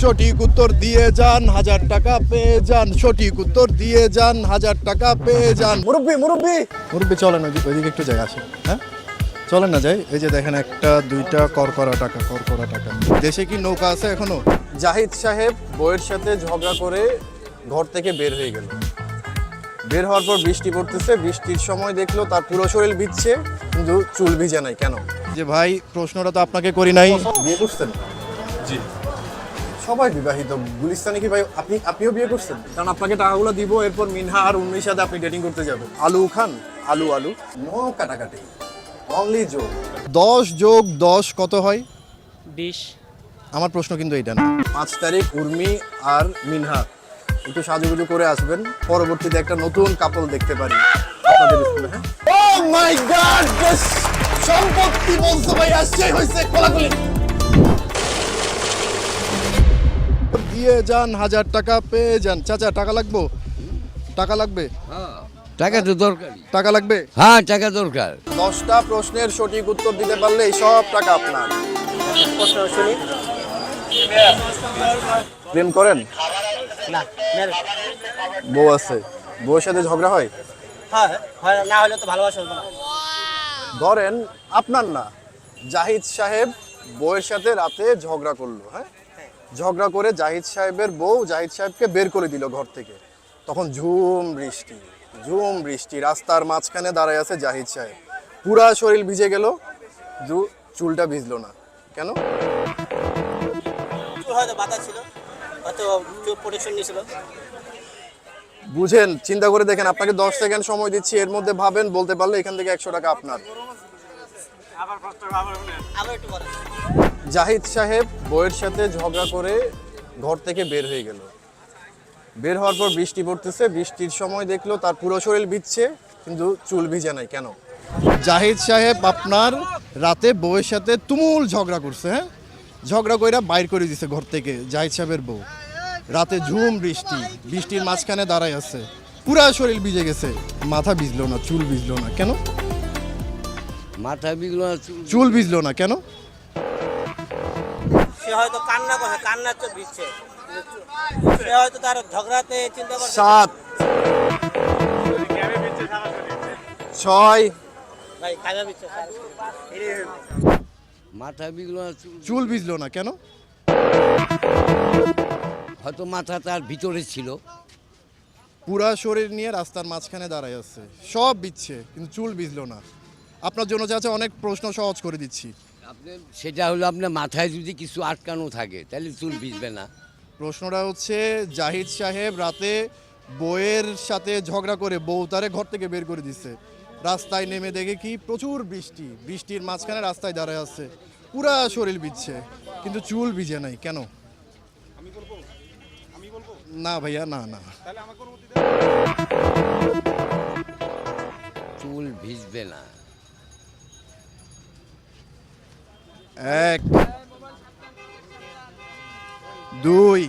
সঠিক উত্তর দিয়ে যান হাজার টাকা পেয়ে যান। সঠিক উত্তর দিয়ে যান হাজার টাকা পেয়ে যান। মুরব্বি মুরব্বি! মুরব্বি চলেন ওইদিকে ওইদিকে একটু জায়গা আছে হ্যাঁ? চলেন না যাই। এই যে দেখেন একটা দুইটা করকরা টাকা করকরা টাকা। দেশে কি নৌকা আছে এখনও? জাহিদ সাহেব বইয়ের সাথে ঝগড়া করে ঘর থেকে বের হয়ে গেল। বের হওয়ার পর বৃষ্টি পড়তেছে। বৃষ্টির সময় দেখল তার পুরো শরীর ভিজছে কিন্তু চুল ভিজে নাই। কেন? যে ভাই প্রশ্নটা তো আপনাকে করি নাই। বিয়ে করছেন? জি। সবাই বিবাহিত। গুলিস্তানে কি ভাই আপনি আপনিও বিয়ে করছেন? কারণ আপনাকে টাকাগুলো দিব এরপর মিনহা আর উন্নির সাথে আপনি ডেটিং করতে যাবেন। আলু খান? আলু আলু। নো কাটাকাটি। অনলি যোগ দশ যোগ দশ কত হয়? বিশ। আমার প্রশ্ন কিন্তু এটা না। পাঁচ তারিখ উর্মি আর মিনহা। একটু সাজুগুজু করে আসবেন। পরবর্তীতে একটা নতুন কাপল দেখতে পারি। আপনাদের স্কুলে হ্যাঁ? ও মাই গড সম্পত্তি বলছো ভাই হইছে কোলাকুলি। দিয়ে যান হাজার টাকা পেয়ে যান। চাচা টাকা লাগবো? টাকা লাগবে? টাকা তো দরকার টাকা লাগবে? হ্যাঁ টাকা দরকার। দশটা প্রশ্নের সঠিক উত্তর দিতে পারলে সব টাকা আপনার। প্রশ্ন শুনি প্রেম করেন? না। বউ আছে। বউয়ের সাথে ঝগড়া হয়? হ্যাঁ হয় না হলে তো ভালোবাসা হতো না। ধরেন আপনার না জাহিদ সাহেব বউয়ের সাথে রাতে ঝগড়া করল হ্যাঁ? ঝগড়া করে জাহিদ সাহেবের বউ জাহিদ সাহেবকে বের করে দিল ঘর থেকে। তখন ঝুম বৃষ্টি ঝুম বৃষ্টি রাস্তার মাঝখানে দাঁড়ায় আছে জাহিদ সাহেব। পুরা শরীর ভিজে গেল চুলটা ভিজলো না। কেন? হয়তো বাধা ছিল হয়তো প্রোটেকশন নিয়েছিল বুঝেন চিন্তা করে দেখেন আপনাকে দশ সেকেন্ড সময় দিচ্ছি এর মধ্যে ভাবেন বলতে পারলে এখান থেকে একশো টাকা আপনার। আবার একটু জাহিদ সাহেব বউয়ের সাথে ঝগড়া করে ঘর থেকে বের হয়ে গেল। বের হওয়ার পর বৃষ্টি পড়তেছে বৃষ্টির সময় দেখল তার পুরো শরীর ভিজছে কিন্তু চুল ভিজে নাই কেন? জাহিদ সাহেব আপনার রাতে বউয়ের সাথে তুমুল ঝগড়া করছে হ্যাঁ? ঝগড়া কইরা বাইর করে দিছে ঘর থেকে জাহিদ সাহেবের বউ। রাতে ঝুম বৃষ্টি বৃষ্টির মাঝখানে দাঁড়ায় আছে পুরা শরীর ভিজে গেছে মাথা ভিজলো না চুল ভিজলো না কেন? মাথা ভিজলো না চুল চুল ভিজলো না কেন? সে হয়তো কান্না করে কান্না তো দিচ্ছে সে হয়তো তার ঝগড়াতে চিন্তা করছে। সাত। ছয়। ভাই কাজা দিচ্ছে মাথা বিগলো না চুল ভিজলো না কেন? হয়তো মাথা তার ভিতরে ছিল। পুরা শরীর নিয়ে রাস্তার মাঝখানে দাঁড়ায় আছে। সব বিচ্ছে কিন্তু চুল ভিজলো না। আপনার জন্য চাচা অনেক প্রশ্ন সহজ করে দিচ্ছি। আপনি সেটা হলো আপনার মাথায় যদি কিছু আটকানো থাকে তাহলে চুল ভিজবে না। প্রশ্নটা হচ্ছে জাহিদ সাহেব রাতে বউয়ের সাথে ঝগড়া করে বউ তারে ঘর থেকে বের করে দিচ্ছে রাস্তায় নেমে দেখে কি প্রচুর বৃষ্টি বৃষ্টির মাঝখানে রাস্তায় দাঁড়ায় আছে। পুরা শরীর ভিজছে কিন্তু চুল ভিজে নাই কেন? না ভাইয়া না না। চুল ভিজবে না। এক দুই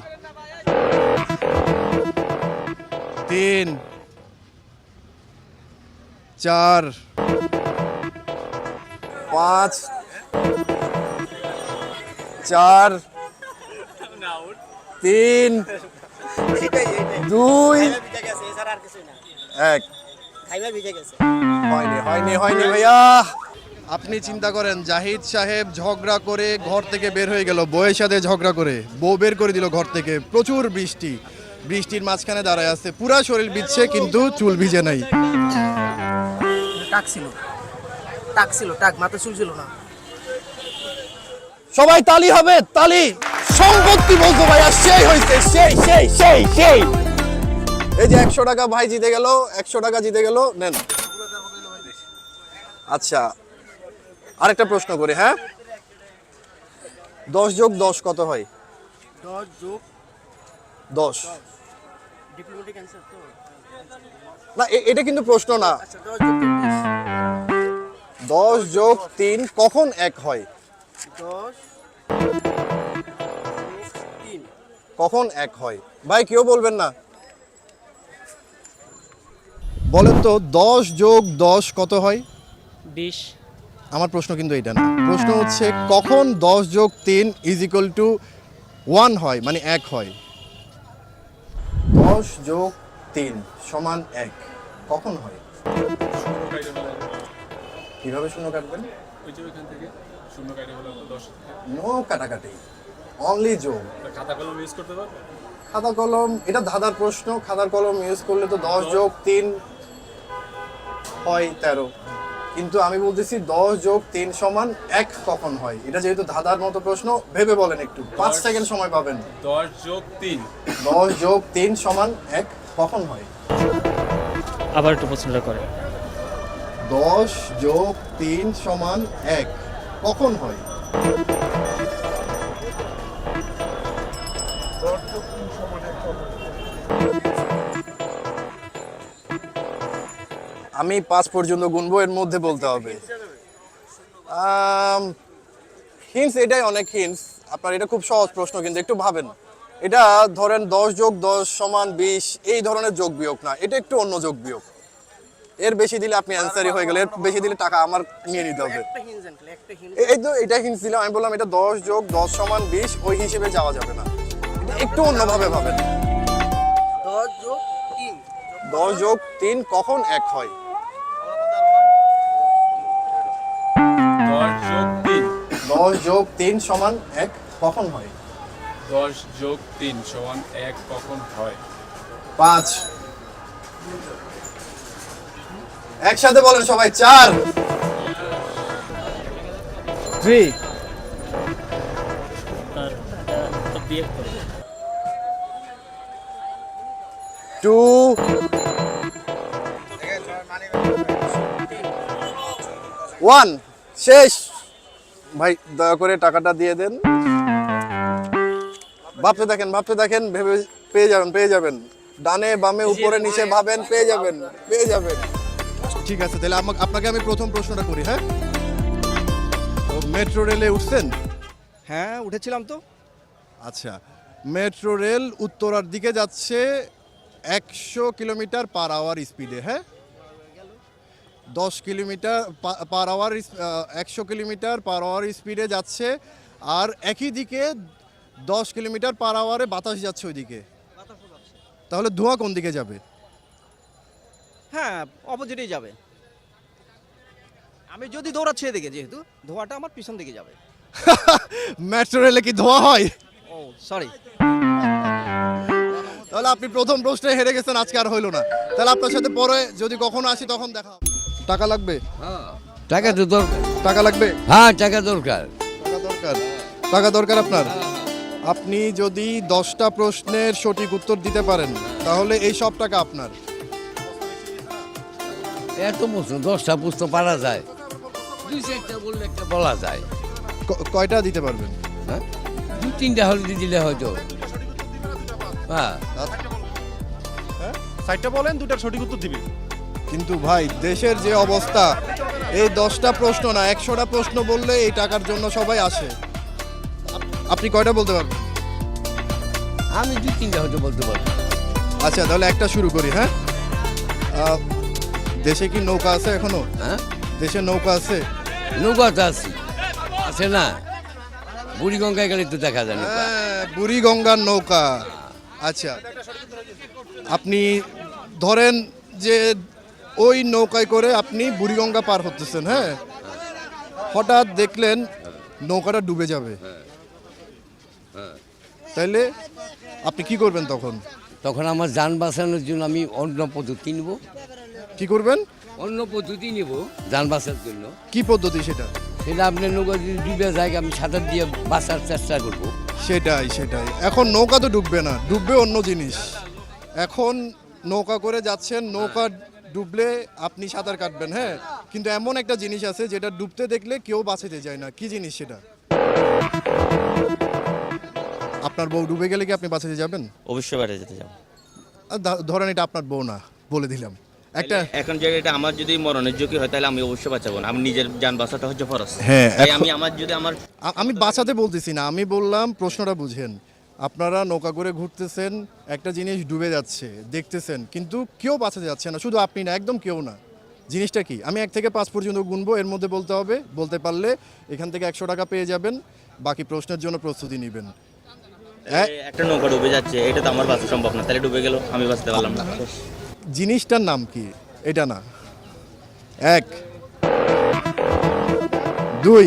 তিন চার পাঁচ চার তিন দুই এক। হয়নি হয়নি হয়নি ভাইয়া। আপনি চিন্তা করেন জাহিদ সাহেব ঝগড়া করে ঘর থেকে বের হয়ে গেল বউয়ের সাথে ঝগড়া করে বউ বের করে দিল ঘর থেকে প্রচুর বৃষ্টি। বৃষ্টির মাঝখানে দাঁড়ায় আছে পুরা শরীর ভিজছে কিন্তু চুল ভিজে নাই। টাক ছিল টাক ছিল টাক মাথা চুল ছিল না। সবাই তালি হবে তালি। সম্পত্তি বলতো ভাইয়া সেই হয়েছে সেই সেই সেই সেই। এই যে একশো টাকা ভাই জিতে গেল একশো টাকা জিতে গেল নেন। আচ্ছা আরেকটা প্রশ্ন করি হ্যাঁ? দশ যোগ দশ কত হয়? দশ যোগ দশ। ডিপ্লোমেটিক অ্যান্সার তো। না এ- এটা কিন্তু প্রশ্ন না। আচ্ছা দশ যোগ তিন কখন এক হয়? দশ তিন। কখন এক হয়? ভাই কেউ বলবেন না। বলেন তো দশ যোগ দশ কত হয়? বিশ। আমার প্রশ্ন কিন্তু এটা না। প্রশ্ন হচ্ছে, কখন দশ যোগ তিন ইজ ইকুয়াল টু ওয়ান হয় মানে এক হয়? দশ যোগ তিন সমান এক, কখন হয়? কীভাবে শূন্য কাটবেন? নো কাটাকাটি অনলি যোগ। খাতা কলম ইউজ করতে পারব খাতা কলম এটা ধাঁধার প্রশ্ন, খাতার কলম ইউজ করলে তো দশ যোগ তিন হয় তেরো। কিন্তু আমি বলতেছি দশ যোগ তিন সমান এক কখন হয়? এটা যেহেতু ধাঁধার মতো প্রশ্ন ভেবে বলেন একটু। পাঁচ সেকেন্ড সময় পাবেন। দশ যোগ তিন। দশ যোগ তিন সমান এক কখন হয়? আবার একটু প্রশ্নটা করে দশ যোগ তিন সমান এক কখন হয়? আমি পাঁচ পর্যন্ত গুনবো এর মধ্যে বলতে হবে। হিন্স এটাই অনেক হিন্স আপনার এটা খুব সহজ প্রশ্ন কিন্তু একটু ভাবেন। এটা ধরেন দশ যোগ দশ সমান বিশ এই ধরনের যোগ বিয়োগ না এটা একটু অন্য যোগ বিয়োগ। এর বেশি দিলে আপনি অ্যান্সারই হয়ে গেলে এর বেশি দিলে টাকা আমার নিয়ে নিতে হবে। এই তো এটা হিন্স দিলাম আমি বললাম এটা দশ যোগ দশ সমান বিশ ওই হিসেবে যাওয়া যাবে না। একটু অন্যভাবে ভাবেন। দশ যোগ তিন। দশ যোগ তিন কখন এক হয়? দশ যোগ তিন সমান এক কখন হয়? দশ যোগ তিন সমান এক কখন হয়? পাঁচ। একসাথে বলেন সবাই চার। থ্রি টু ওয়ান শেষ ভাই দয়া করে টাকাটা দিয়ে দেন। ভাবতে দেখেন ভাবতে দেখেন ভেবে পেয়ে যাবেন পেয়ে যাবেন। ডানে বামে উপরে নিচে ভাবেন পেয়ে যাবেন পেয়ে যাবেন। ঠিক আছে তাহলে আমাকে আপনাকে আমি প্রথম প্রশ্নটা করি হ্যাঁ? মেট্রো রেলে উঠছেন? হ্যাঁ উঠেছিলাম তো। আচ্ছা মেট্রো রেল উত্তরার দিকে যাচ্ছে একশো কিলোমিটার পার আওয়ার স্পিডে হ্যাঁ? দশ কিলোমিটার পার আওয়ার একশো কিলোমিটার পার আওয়ার স্পিডে যাচ্ছে আর একই দিকে দশ কিলোমিটার পার আওয়ারে বাতাস যাচ্ছে ওইদিকে। তাহলে ধোঁয়া কোন দিকে যাবে? হ্যাঁ অপোজিটেই যাবে। আমি যদি দৌড়াচ্ছি এদিকে যেহেতু ধোঁয়াটা আমার পিছন দিকে যাবে। মেট্রো রেলে কি ধোঁয়া হয়? ও সরি তাহলে আপনি প্রথম প্রশ্নে হেরে গেছেন আজকে আর হইল না। তাহলে আপনার সাথে পরে যদি কখনো আসি তখন দেখা হবে। টাকা লাগবে? টাকা তো দরকার টাকা লাগবে? হ্যাঁ টাকা দরকার। টাকা দরকার। টাকা দরকার আপনার? আপনি যদি দশটা প্রশ্নের সঠিক উত্তর দিতে পারেন তাহলে এই সব টাকা আপনার। এত প্রশ্ন দশটা প্রশ্ন পারা যায়। দুই চারটা বললে একটা বলা যায়। ক- কয়টা দিতে পারবেন? হ্যাঁ? দু তিনটা হলে দিলে হয়তো। হ্যাঁ। সাইডটা বলেন দুটার সঠিক উত্তর দিবে কিন্তু ভাই দেশের যে অবস্থা এই দশটা প্রশ্ন না একশোটা প্রশ্ন বললে এই টাকার জন্য সবাই আসে। আপনি কয়টা বলতে পারবেন? আমি দুই তিনটা হয়তো বলতে পারব। আচ্ছা তাহলে একটা শুরু করি হ্যাঁ? আহ, দেশে কি নৌকা আছে এখনও? হ্যাঁ? দেশে নৌকা আছে? নৌকাতে আছি। আছে না? বুড়িগঙ্গায় গেলে তো দেখা যায় নৌকা। হ্যাঁ বুড়িগঙ্গার নৌকা। আচ্ছা আপনি ধরেন যে ওই নৌকায় করে আপনি বুড়িগঙ্গা পার হতেছেন হ্যাঁ? হঠাৎ দেখলেন নৌকাটা ডুবে যাবে। তাইলে আপনি কি করবেন তখন? তখন আমার যান বাঁচানোর জন্য আমি অন্য পদ্ধতি নিব। কি করবেন? অন্য পদ্ধতি নিব যান বাঁচার জন্য। কি পদ্ধতি সেটা? সেটা আপনার নৌকা যদি ডুবে যায় আমি সাঁতার দিয়ে বাঁচার চেষ্টা করব। সেটাই সেটাই। এখন নৌকা তো ডুববে না ডুববে অন্য জিনিস। এখন নৌকা করে যাচ্ছেন নৌকা ডুবলে আপনি সাঁতার কাটবেন হ্যাঁ? কিন্তু এমন একটা জিনিস আছে যেটা ডুবতে দেখলে কেউ বাঁচাতে যায় না। কি জিনিস সেটা? আপনার বউ ডুবে গেলে কি আপনি বাঁচাতে যাবেন? অবশ্যই বাইরে যেতে যাব। ধরেন এটা আপনার বউ না বলে দিলাম। একটা এখন যে এটা আমার যদি মরণের ঝুঁকি হয় তাহলে আমি অবশ্যই বাঁচাবো না। আমি নিজের যান বাঁচাটা হচ্ছে ফরজ। হ্যাঁ, আমি আমার যদি আমার আমি বাঁচাতে বলতেছি না আমি বললাম প্রশ্নটা বুঝেন। আপনারা নৌকা করে ঘুরতেছেন একটা জিনিস ডুবে যাচ্ছে দেখতেছেন কিন্তু কেউ বাঁচাতে যাচ্ছে না শুধু আপনি না একদম কেউ না। জিনিসটা কি? আমি এক থেকে পাঁচ পর্যন্ত গুনবো এর মধ্যে বলতে হবে বলতে পারলে এখান থেকে একশো টাকা পেয়ে যাবেন বাকি প্রশ্নের জন্য প্রস্তুতি নেবেন? একটা নৌকা ডুবে যাচ্ছে এটা তো আমার বাঁচা সম্ভব না তাহলে ডুবে গেল আমি বাঁচতে পারলাম না। জিনিসটার নাম কি? এটা না। এক। দুই।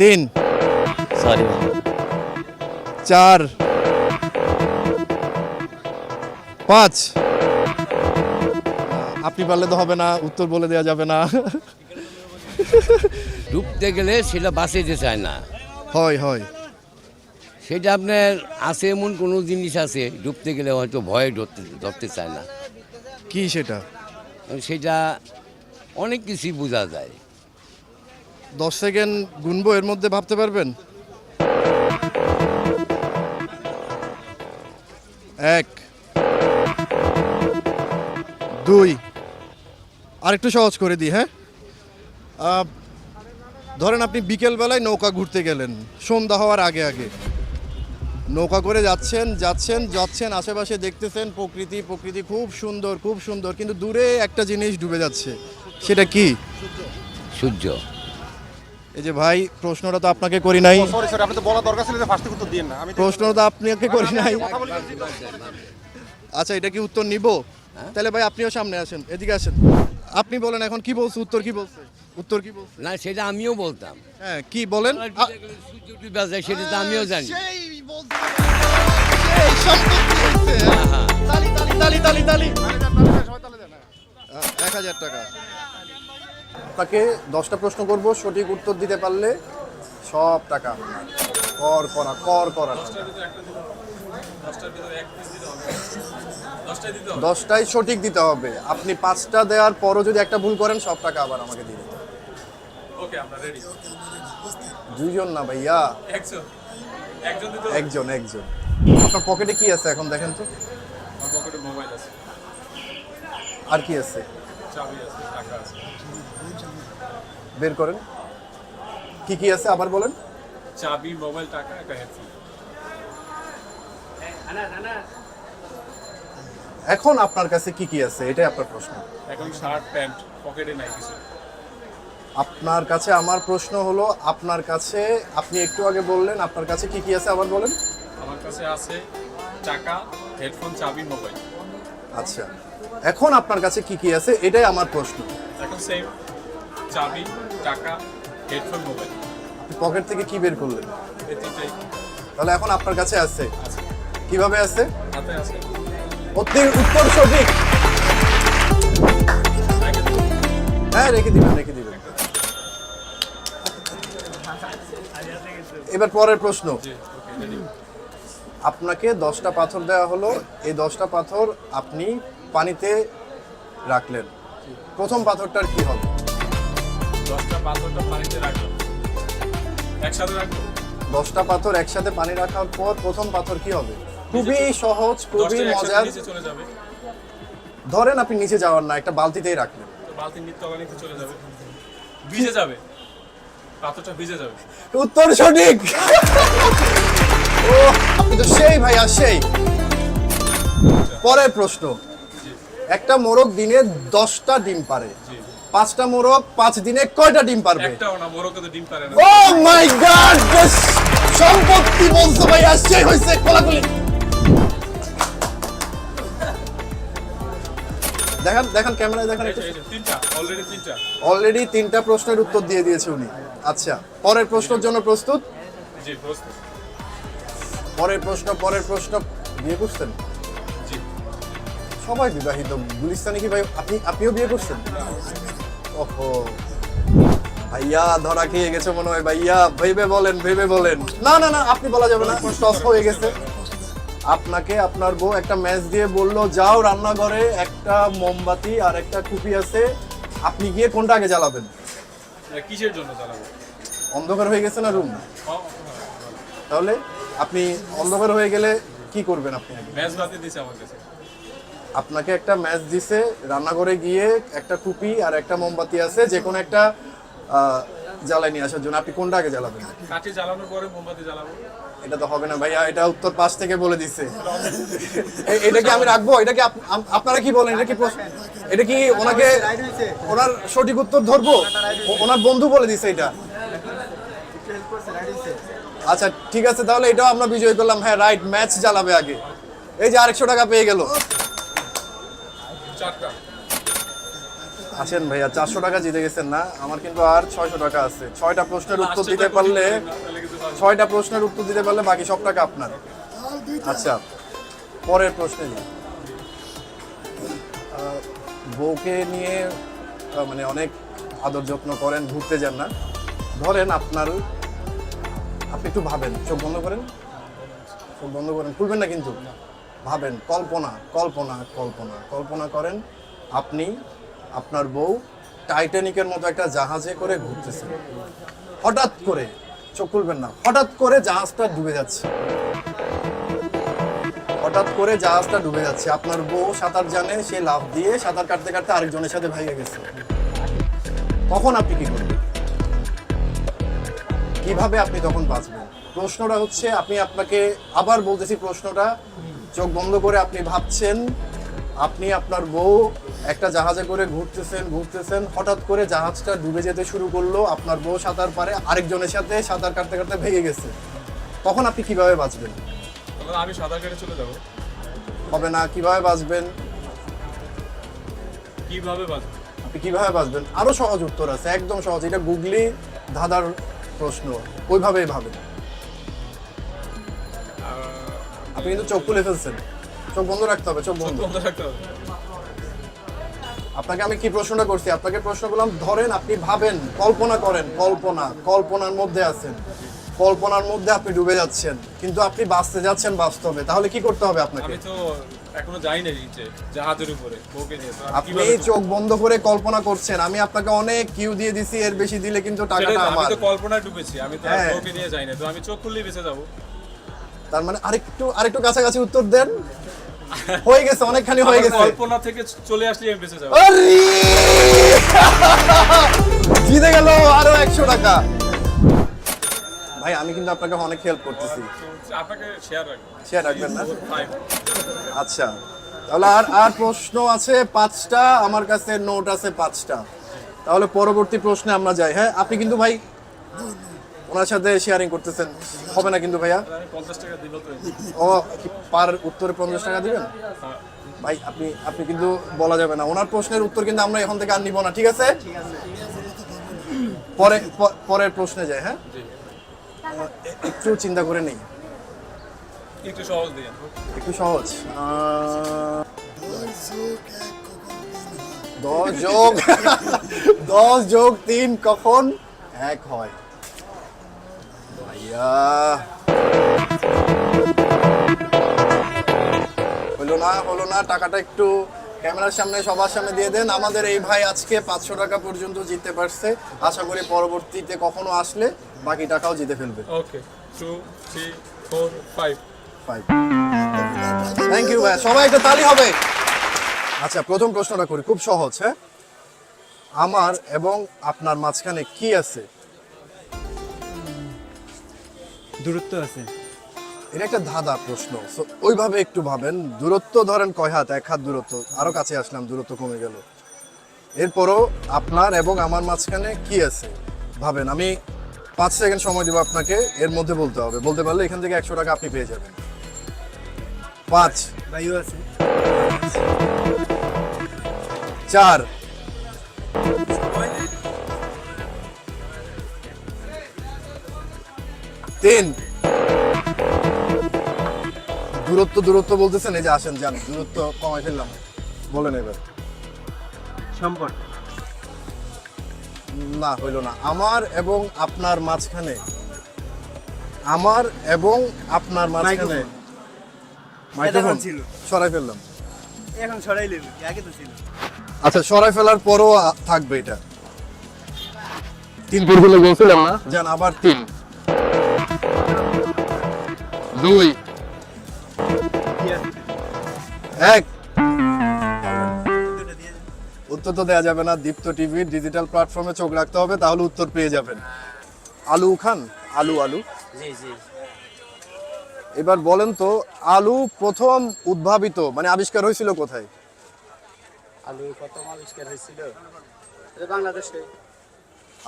তিন। সরি চার পাঁচ। আপনি পারলে তো হবে না উত্তর বলে দেওয়া যাবে না। ডুবতে গেলে সেটা বাঁচাইতে চায় না। হয় হয়। সেটা আপনার আছে এমন কোনো জিনিস আছে ডুবতে গেলে হয়তো ভয়ে ধরতে ধরতে চায় না। কি সেটা? সেটা অনেক কিছুই বোঝা যায়। দশ সেকেন্ড গুনবো এর মধ্যে ভাবতে পারবেন? এক। দুই। আরেকটু সহজ করে দিই হ্যাঁ? ধরেন আপনি বিকেলবেলায় নৌকা ঘুরতে গেলেন, সন্ধ্যা হওয়ার আগে আগে। নৌকা করে যাচ্ছেন যাচ্ছেন যাচ্ছেন, আশেপাশে দেখতেছেন প্রকৃতি প্রকৃতি খুব সুন্দর খুব সুন্দর, কিন্তু দূরে একটা জিনিস ডুবে যাচ্ছে, সেটা কি? সূর্য। এই যে ভাই প্রশ্নটা তো আপনাকে করি নাই। সরি সরি আপনি তো বলা দরকার ছিল যে ফার্স্টে উত্তর দিন না। আমি প্রশ্নটা তো আপনাকে করি নাই। আচ্ছা এটা কি উত্তর নিব? তাহলে ভাই আপনিও সামনে আসেন এদিকে আসেন। আপনি বলেন এখন কি বলছে উত্তর কি বলছে? উত্তর কি বলছে? না সেটা আমিও বলতাম। হ্যাঁ কি বলেন? সেটা তো আমিও জানি। সেই বলতে সেই সম্পত্তি হইছে, হ্যাঁ। তালি তালি তালি তালি তালি। এক হাজার টাকা। তাকে দশটা প্রশ্ন করব সঠিক উত্তর দিতে পারলে সব টাকা কর করা কর করা দশটাই সঠিক দিতে হবে। আপনি পাঁচটা দেওয়ার পরও যদি একটা ভুল করেন সব টাকা আবার আমাকে দিয়ে দিতে দুইজন না ভাইয়া? একজন। একজন আপনার পকেটে কি আছে এখন দেখেন তো? আর কি আছে? চাবি আছে টাকা আছে। বের করেন। কি কি আছে? আবার বলেন। চাবি মোবাইল টাকা একটা হেডফোন এখন আপনার কাছে কি কি আছে? এটাই আপনার প্রশ্ন। এখন শার্ট প্যান্ট পকেটে নাই কিছু। আপনার কাছে আমার প্রশ্ন হলো আপনার কাছে আপনি একটু আগে বললেন আপনার কাছে কি কি আছে? আবার বলেন। আমার কাছে আছে টাকা হেডফোন চাবি মোবাইল। আচ্ছা। এখন আপনার কাছে কি কি আছে? এটাই আমার প্রশ্ন। এখন সেম চাবি টাকা হেডফোন মোবাইল আপনি পকেট থেকে কি বের করলেন? এই তিনটাই তাহলে এখন আপনার কাছে আছে। কীভাবে আছে? হাতে আছে। উত্তর উত্তর সঠিক। হ্যাঁ রেখে দিবেন রেখে দিবেন। এবার পরের প্রশ্ন। আপনাকে দশটা পাথর দেওয়া হলো। এই দশটা পাথর আপনি পানিতে রাখলেন। প্রথম পাথরটার কি হবে? পাথরটা পানিতে রাখলাম একসাথে রাখব দশটা পাথর একসাথে পানি রাখার পর প্রথম পাথর কি হবে? খুবই সহজ খুবই মজার। চলে যাবে। ধরেন আপনি নিচে যাওয়ার না একটা বালতিতেই রাখলেন। বালতি নিচে চলে যাবে। ভিজে যাবে। পাথরটা ভিজে যাবে। উত্তর সঠিক। ও আপনি তো সেই ভাইয়া সেই। পরের প্রশ্ন। একটা মোরগ দিনে দশটা ডিম পারে। পাঁচটা মোরগ পাঁচ দিনে কয়টা ডিম পারবে? একটাও না মোরকে তো ডিম পারে না। ও মাই গড সম্পত্তি বলছো ভাই আসছে হয়েছে কোলাকুলি। দেখেন দেখেন ক্যামেরায় দেখেন তিনটা অলরেডি তিনটা। অলরেডি তিনটা প্রশ্নের উত্তর দিয়ে দিয়েছে উনি। আচ্ছা পরের প্রশ্নের জন্য প্রস্তুত? জি প্রস্তুত। পরের প্রশ্ন পরের প্রশ্ন। বিয়ে করছেন? সবাই বিবাহিত। গুলিস্তানি কি ভাই আপনি আপনিও বিয়ে করছেন? ওহো। ভাইয়া ধরা খেয়ে গেছে মনে হয়। ভাইয়া ভেবে বলেন ভেবে বলেন। না না না আপনি বলা যাবে না টস হয়ে গেছে। আপনাকে আপনার বউ একটা ম্যাচ দিয়ে বলল যাও রান্নাঘরে একটা মোমবাতি আর একটা কুপি আছে। আপনি গিয়ে কোনটা আগে জ্বালাবেন? কিসের জন্য চালাবো অন্ধকার হয়ে গেছে না রুম তাহলে আপনি অন্ধকার হয়ে গেলে কি করবেন আপনি ম্যাচ বাতি দিছে আমার কাছে। আপনাকে একটা ম্যাচ দিছে রান্নাঘরে গিয়ে একটা টুপি আর একটা মোমবাতি আছে যে কোনো একটা জ্বালায় নিয়ে আসার জন্য। আপনি কোনটা আগে জ্বালাবেন? কাঠি জ্বালানোর পরে মোমবাতি জ্বালাবো। এটা তো হবে না ভাইয়া এটা উত্তর পাশ থেকে বলে দিছে। এটা কি আমি রাখব? এটা কি আপ- আপ- আপনারা কি বলেন? এটা কি প্রশ্ন- এটা কি ওনাকে ওনার সঠিক উত্তর ধরবো? ওনার বন্ধু বলে দিছে এটা। আচ্ছা ঠিক আছে তাহলে এটাও আমরা বিজয় করলাম। হ্যাঁ রাইট ম্যাচ জ্বালাবে আগে। এই যে আরেকশো টাকা পেয়ে গেল। আসেন ভাইয়া চারশো টাকা জিতে গেছেন না আমার কিন্তু আর ছয়শো টাকা আছে। ছয়টা প্রশ্নের উত্তর দিতে পারলে ছয়টা প্রশ্নের উত্তর দিতে পারলে বাকি সব টাকা আপনার। আচ্ছা পরের প্রশ্নে বউকে নিয়ে মানে অনেক আদর যত্ন করেন ঘুরতে যান না। ধরেন আপনার আপনি একটু ভাবেন চোখ বন্ধ করেন? চোখ বন্ধ করেন খুলবেন না কিন্তু? ভাবেন, কল্পনা কল্পনা কল্পনা কল্পনা করেন, আপনি আপনার বউ টাইটানিকের মতো একটা জাহাজে করে ঘুরতেছে হঠাৎ করে, চোখ খুলবেন না, হঠাৎ করে জাহাজটা ডুবে যাচ্ছে। হঠাৎ করে জাহাজটা ডুবে যাচ্ছে। আপনার বউ সাঁতার জানে, সে লাফ দিয়ে সাঁতার কাটতে কাটতে আরেকজনের সাথে ভাইগে গেছে। তখন আপনি কি করবেন? কীভাবে আপনি তখন বাঁচবেন? প্রশ্নটা হচ্ছে, আপনি আপনাকে আবার বলতেছি প্রশ্নটা চোখ বন্ধ করে আপনি ভাবছেন আপনি আপনার বউ একটা জাহাজে করে ঘুরতেছেন ঘুরতেছেন হঠাৎ করে জাহাজটা ডুবে যেতে শুরু করল আপনার বউ সাঁতার পারে আরেকজনের সাথে সাঁতার কাটতে কাটতে ভেঙে গেছে। তখন আপনি কীভাবে বাঁচবেন? আমি সাঁতার কেটে চলে যাব। হবে না কীভাবে বাঁচবেন? কীভাবে বাঁচবো? আপনি কীভাবে বাঁচবেন? আরও সহজ উত্তর আছে একদম সহজ। এটা গুগলি ধাঁধার প্রশ্ন ওইভাবেই ভাবেন। আপনি কিন্তু চোখ খুলে ফেলছেন। চোখ বন্ধ রাখতে হবে চোখ বন্ধ। বন্ধ রাখতে হবে। আপনাকে আমি কি প্রশ্নটা করছি? আপনাকে প্রশ্ন করলাম ধরেন আপনি ভাবেন কল্পনা করেন কল্পনা কল্পনার মধ্যে আছেন। কল্পনার মধ্যে আপনি ডুবে যাচ্ছেন কিন্তু আপনি বাঁচতে যাচ্ছেন বাস্তবে। তাহলে কি করতে হবে আপনাকে? আমি তো এখনও যাই না নিচে জাহাজের উপরে বউকে নিয়ে। তো আপনি চোখ বন্ধ করে কল্পনা করছেন আমি আপনাকে অনেক কিউ দিয়ে দিছি এর বেশি দিলে কিন্তু টাকাটা তো, আমি আমার। তো কল্পনায় ডুবেছি আমি তো হ্যাঁ। বউকে নিয়ে যাই না তো আমি চোখ খুললেই বেঁচে যাব। তার মানে আরেকটু আরেকটু কাছাকাছি উত্তর দেন। হয়ে গেছে অনেকখানি হয়ে গেছে। কল্পনা থেকে চলে আসলে আমি বেঁচে যাব। জিতে গেল আরও একশো টাকা। ভাই আমি কিন্তু আপনাকে অনেক হেল্প করতেছি। আপনাকে শেয়ার রাখব। শেয়ার রাখবেন না? আচ্ছা। তাহলে আর আর প্রশ্ন আছে পাঁচটা আমার কাছে নোট আছে পাঁচটা। তাহলে পরবর্তী প্রশ্নে আমরা যাই। হ্যাঁ আপনি কিন্তু ভাই ওনার সাথে শেয়ারিং করতেছেন। হবে না কিন্তু ভাইয়া? ও কি পার উত্তরে পঞ্চাশ টাকা দিবেন? ভাই আপনি আপনি কিন্তু বলা যাবে না। ওনার প্রশ্নের উত্তর কিন্তু আমরা এখন থেকে আর নিব না ঠিক আছে? পরে পরের প্রশ্নে যাই হ্যাঁ? একটু চিন্তা করে নেই। একটু সহজ দিয়ে। একটু সহজ। দশ যোগ দশ যোগ তিন কখন? এক হয়। ভাইয়া হলো না হলো না টাকাটা একটু ক্যামেরার সামনে সবার সামনে দিয়ে দেন। আমাদের এই ভাই আজকে পাঁচশো টাকা পর্যন্ত জিততে পারছে। আশা করি পরবর্তীতে কখনো আসলে বাকি টাকাও জিতে ফেলবে। Okay two three four five five thank you ভাই। সবাই একটা তালি হবে। আচ্ছা প্রথম প্রশ্নটা করি। খুব সহজ হ্যাঁ? আমার এবং আপনার মাঝখানে কি আছে? দূরত্ব আছে। এটা একটা ধাঁধা প্রশ্ন। So, ওইভাবে একটু ভাবেন। দূরত্ব ধরেন কয় হাত? এক হাত দূরত্ব। আরও কাছে আসলাম দূরত্ব কমে গেল। এরপরও আপনার এবং আমার মাঝখানে কি আছে? ভাবেন আমি পাঁচ সেকেন্ড সময় দেবো আপনাকে এর মধ্যে বলতে হবে। বলতে পারলে এখান থেকে একশো টাকা আপনি পেয়ে যাবেন। পাঁচ। আছে। চার। তিন দূরত্ব দূরত্ব বলতেছেন এই যে আসেন যান। দূরত্ব কমাই ফেললাম। বলেন এবার। সম্পর্ক। না হইল না। আমার এবং আপনার মাঝখানে। আমার এবং আপনার মাঝখানে। মাইক্রোফোন। ছিল। সরাই ফেললাম। এখন সরাই লেবে আগে তো ছিল। আচ্ছা সরাই ফেলার পরও থাকবে এটা। তিন পর্যন্ত বলছিলাম না? যান আবার তিন। দুই। এক। উত্তর তো দেওয়া যাবে না দীপ্ত টিভি ডিজিটাল প্ল্যাটফর্মে চোখ রাখতে হবে তাহলে উত্তর পেয়ে যাবেন। আলু খান? আলু আলু। এবার বলেন তো আলু প্রথম উদ্ভাবিত মানে আবিষ্কার হয়েছিল কোথায়? আলু প্রথম আবিষ্কার হয়েছিল বাংলাদেশে।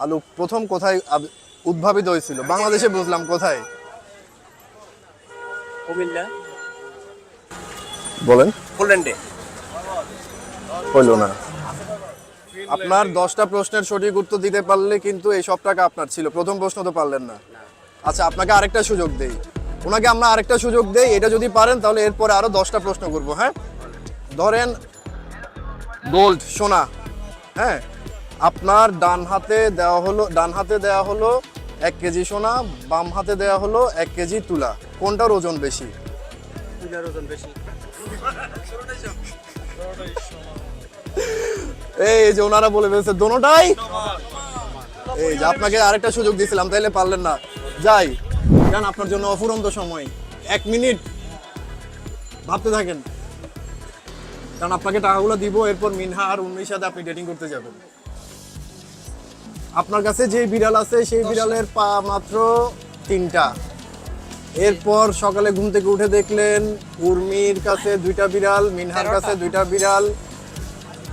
আলু প্রথম কোথায় উদ্ভাবিত হয়েছিল? বাংলাদেশে বুঝলাম কোথায়? কুমিল্লা। বলেন। পোল্যান্ডে হইল না। আপনার দশটা প্রশ্নের সঠিক উত্তর দিতে পারলে কিন্তু এই সব টাকা আপনার ছিল। প্রথম প্রশ্ন তো পারলেন না। আচ্ছা আপনাকে আরেকটা সুযোগ দেই। ওনাকে আমরা আরেকটা সুযোগ দেই। এটা যদি পারেন তাহলে এরপরে আরও দশটা প্রশ্ন করব হ্যাঁ? ধরেন গোল্ড সোনা হ্যাঁ? আপনার ডান হাতে দেওয়া হলো ডান হাতে দেওয়া হলো এক কেজি সোনা বাম হাতে দেওয়া হলো এক কেজি তুলা। কোনটার ওজন বেশি? ওজন বেশি। এই যে ওনারা বলে ফেলছে দোনোটাই? এই যে আপনাকে আরেকটা সুযোগ দিয়েছিলাম তাইলে পারলেন না। যাই জান আপনার জন্য অফুরন্ত সময়। এক মিনিট। ভাবতে থাকেন। কারণ আপনাকে টাকাগুলো দিব এরপর মিনহা আর উন্নির সাথে আপনি ডেটিং করতে যাবেন। আপনার কাছে যে বিড়াল আছে সেই বিড়ালের পা মাত্র তিনটা। এরপর সকালে ঘুম থেকে উঠে দেখলেন উর্মির কাছে দুইটা বিড়াল মিনহার কাছে দুইটা বিড়াল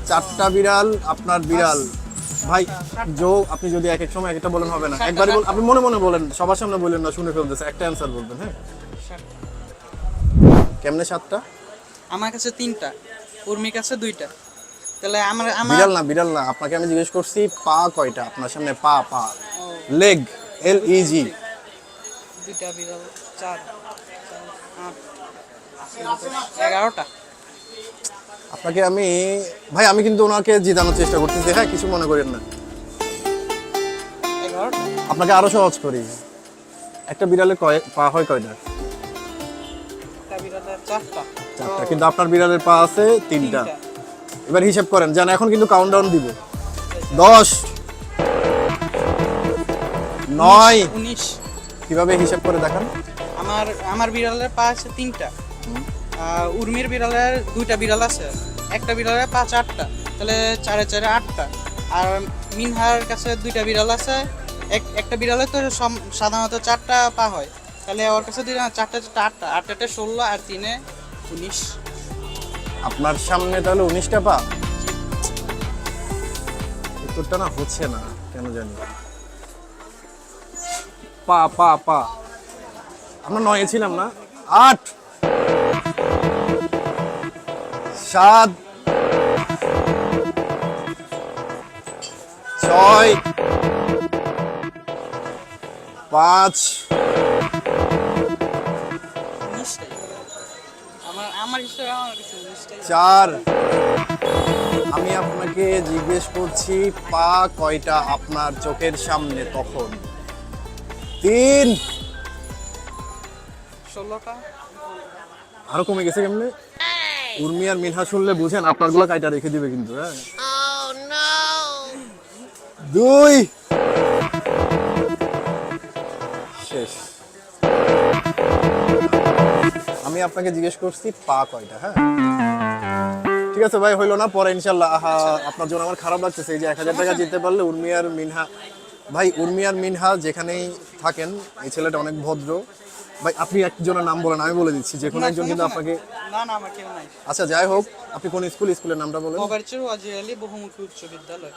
চারটা বিড়াল আপনার বিড়াল। ভাই জো আপনি যদি এক এক সময় একটা বলেন হবে না। একবারই বল আপনি মনে মনে বলেন সবার সামনে বলেন না শুনে ফেলতেছে। একটা অ্যান্সার বলবেন হ্যাঁ? কেমনে সাতটা? আমার কাছে তিনটা উর্মির কাছে দুইটা। তাহলে আমার আমার বিড়াল না বিড়াল না। আপনাকে আমি জিজ্ঞেস করছি পা কয়টা? আপনার সামনে পা পা। লেগ এল ই জি দুইটা বিড়াল চার। আট এগারোটা। আপনাকে আমি ভাই আমি কিন্তু ওনাকে জিতানোর চেষ্টা করতেছি। হ্যাঁ কিছু মনে করেন না। আপনাকে আরও সহজ করি। একটা বিড়ালে কয় পা হয় কয়টা? চারটা। কিন্তু আপনার বিড়ালের পা আছে তিনটা। তিনটা। এবার হিসাব করেন জান এখন কিন্তু কাউন্টডাউন দিব। দশ নয় উনিশ। কীভাবে হিসাব করে দেখান? আমার আমার বিড়ালের পা আছে তিনটা। উর্মির বিড়ালের দুইটা বিড়াল আছে। একটা বিড়ালের পাঁচ আটটা তাহলে চারে চারে আটটা। আর মিনহার কাছে দুইটা বিড়াল আছে। এক একটা বিড়ালে তো সাধারণত চারটা পা হয়। তাহলে ওর কাছে দুইটা চারটা চারটা আটটা। আটটাতে ষোলো আর তিনে উনিশ। আপনার সামনে তাহলে উনিশটা পা? উত্তরটা না হচ্ছে না কেন জানি। পা পা পা। আমরা নয়ে ছিলাম না। আট। সাত। ছয়। পাঁচ। চার। আমি আপনাকে জিজ্ঞেস করছি পা কয়টা আপনার চোখের সামনে তখন? তিন। আরও কমে গেছে কেমনে? উর্মি আর মিনহা শুনলে বুঝেন আপনারগুলো কাইটা রেখে দিবে কিন্তু হ্যাঁ। দুই। শেষ। আমি আপনাকে জিজ্ঞেস করছি পা কয়টা হ্যাঁ? ঠিক আছে ভাই হইল না পরে ইনশাল্লাহ। আহা আপনার জন্য আমার খারাপ লাগছে এই যে এক হাজার টাকা জিততে পারলে উর্মি আর মিনহা ভাই উর্মি আর মিনহা যেখানেই থাকেন এই ছেলেটা অনেক ভদ্র। ভাই আপনি একজনের নাম বলেন আমি বলে দিচ্ছি যে কোনো একজন কিন্তু আপনাকে না না আমার কেউ নাই। আচ্ছা যাই হোক আপনি কোন স্কুল স্কুলের নামটা বলেন? আলী বহুমুখী উচ্চ বিদ্যালয়।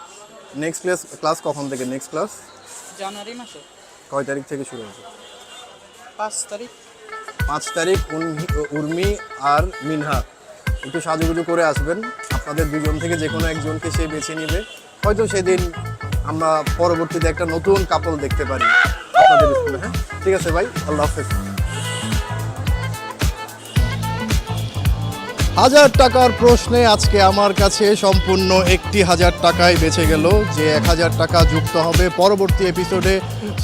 নেক্সট ক্লাস ক্লাস কখন থেকে? নেক্সট ক্লাস জানুয়ারি মাসে। কয় তারিখ থেকে শুরু হবে পাঁচ তারিখ। পাঁচ তারিখ উর্মি আর মিনহা। একটু সাজুগুজু করে আসবেন। আপনাদের দুজন থেকে যে কোনো একজনকে সে বেছে নেবে। হয়তো সেদিন আমরা পরবর্তীতে একটা নতুন কাপল দেখতে পারি আপনাদের স্কুলে হ্যাঁ? ঠিক আছে ভাই, আল্লাহ হাফেজ। হাজার টাকার প্রশ্নে আজকে আমার কাছে সম্পূর্ণ একটি হাজার টাকায় বেঁচে গেল, যে এক হাজার টাকা যুক্ত হবে পরবর্তী এপিসোডে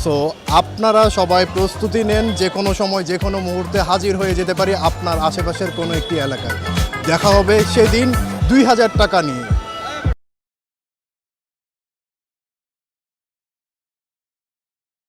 সো আপনারা সবাই প্রস্তুতি নেন, যে কোনো সময়, যে কোনো মুহূর্তে হাজির হয়ে যেতে পারি আপনার আশেপাশের কোনো একটি এলাকায়। দেখা হবে সেদিন দুই হাজার টাকা নিয়ে।